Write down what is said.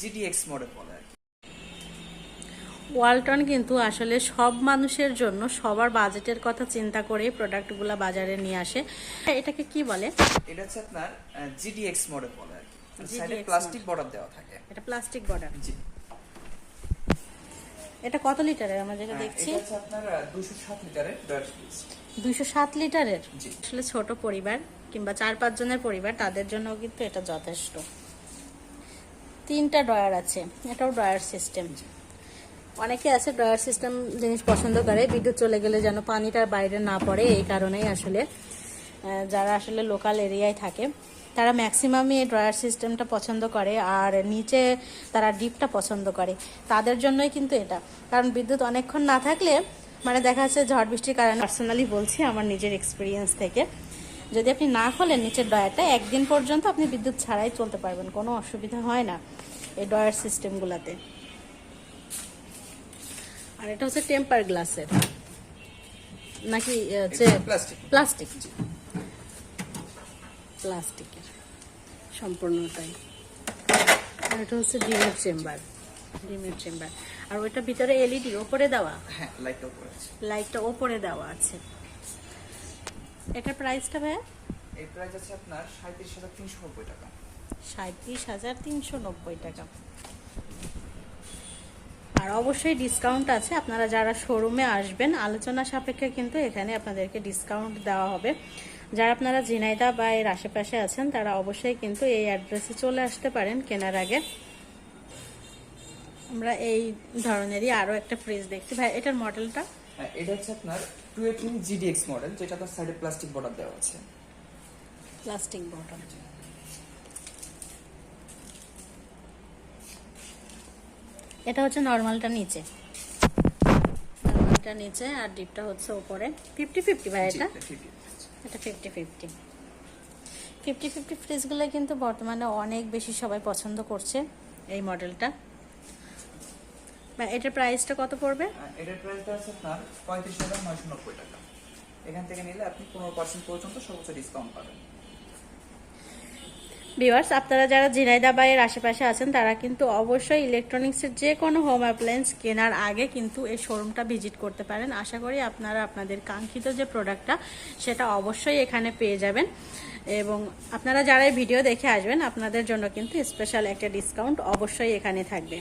জিডিএক্স model বলে আর কি। ওয়ালটন কিন্তু আসলে সব মানুষের জন্য সবার বাজেটের কথা চিন্তা করেই প্রোডাক্টগুলো বাজারে নিয়ে আসে। এটাকে কি বলে? এটা হচ্ছে আপনার জিডিএক্স মডেল বলে আর কি। সাইডে প্লাস্টিক বর্ডার দেওয়া থাকে। এটা প্লাস্টিক বর্ডার জি। এটা কত লিটারের? আমরা যেটা হ্যাঁ, দেখছি। এটা হচ্ছে আপনার দুশো সাত লিটারের ডয়ার ফ্রিজ দুইশো সাত লিটারের? জি। আসলে ছোট পরিবার কিংবা চার পাঁচ জনের পরিবার তাদের জন্য কিন্তু এটা যথেষ্ট। তিনটা ড্রয়ার আছে, এটাও ড্রয়ার সিস্টেম। অনেকে আছে ড্রয়ার সিস্টেম জিনিস পছন্দ করে, বিদ্যুৎ চলে গেলে যেন পানিটা বাইরে না পড়ে, এই কারণেই আসলে যারা আসলে লোকাল এরিয়ায় থাকে, তারা ম্যাক্সিমামই এই ড্রয়ার সিস্টেমটা পছন্দ করে, আর নিচে তারা ডিপটা পছন্দ করে। তাদের জন্যই কিন্তু এটা। কারণ বিদ্যুৎ অনেকক্ষণ না থাকলে মানে দেখা যাচ্ছে ঝড় বৃষ্টির কারণে পার্সোনালি বলছি আমার নিজের এক্সপিরিয়েন্স থেকে যদি আপনি না খোলেন নিচের ডয়ারটা একদিন পর্যন্ত আপনি বিদ্যুৎ ছাড়াই চলতে পারবেন কোনো অসুবিধা হয় না এই ডয়ার সিস্টেমগুলোতে। আর এটা হচ্ছে টেম্পার গ্লাসের। নাকি প্লাস্টিক। প্লাস্টিক প্লাস্টিকের সম্পূর্ণটাই। আর এটা হচ্ছে ডিমের চেম্বার ডিমের চেম্বার। আর ওইটা ভিতরে এলইডি ওপরে দেওয়া? হ্যাঁ লাইটটাও করেছে লাইটটা ওপরে দেওয়া আছে। এটার প্রাইসটা ভাইয়া? এই প্রাইস আছে আপনার সাঁত্রিশ হাজার তিনশো নব্বই টাকা। সাঁত্রিশ হাজার তিনশো নব্বই টাকা। আর অবশ্যই ডিসকাউন্ট আছে আপনারা যারা শোরুমে আসবেন আলোচনা সাপেক্ষে কিন্তু এখানে আপনাদেরকে ডিসকাউন্ট দেওয়া হবে। যারা আপনারা ঝিনাইদা বা এর আশেপাশে আছেন তারা অবশ্যই কিন্তু এই অ্যাড্রেসে চলে আসতে পারেন কেনার আগে। আমরা এই ধরনেরই আরও একটা ফ্রিজ দেখছি। ভাই এটার মডেলটা? এটা হচ্ছে আপনার টু এইটিন জিডিএক্স মডেল যেটা আপনার সাইডে প্লাস্টিক বর্ডার দেওয়া আছে। প্লাস্টিক বটল এটা হচ্ছে নর্মালটা নিচে। নর্মালটা নিচে আর ডিপটা হচ্ছে উপরে। ফিফটি ফিফটি ভাই এটা? এটা ফিফটি ফিফটি ফিফটি ফিফটি ফ্রিজগুলো কিন্তু বর্তমানে অনেক বেশি সবাই পছন্দ করছে এই মডেলটা এটার প্রাইসটা কত পড়বে? এটার প্রাইসটা আছে আপনার পঁয়ত্রিশ হাজার নয়শো নব্বই টাকা। এখান থেকে নিলে আপনি পনেরো পার্সেন্ট পর্যন্ত সর্বোচ্চ ডিসকাউন্ট পাবেন। ভিউয়ার্স আপনারা যারা ঝিনাইদা বা এর আশেপাশে আছেন তারা কিন্তু অবশ্যই ইলেকট্রনিক্সের যে কোনো হোম অ্যাপ্লায়েন্স কেনার আগে কিন্তু এই শোরুমটা ভিজিট করতে পারেন। আশা করি আপনারা আপনাদের কাঙ্ক্ষিত যে প্রোডাক্টটা সেটা অবশ্যই এখানে পেয়ে যাবেন। এবং আপনারা যারা এই ভিডিও দেখে আসবেন আপনাদের জন্য কিন্তু স্পেশাল একটা ডিসকাউন্ট অবশ্যই এখানে থাকবে।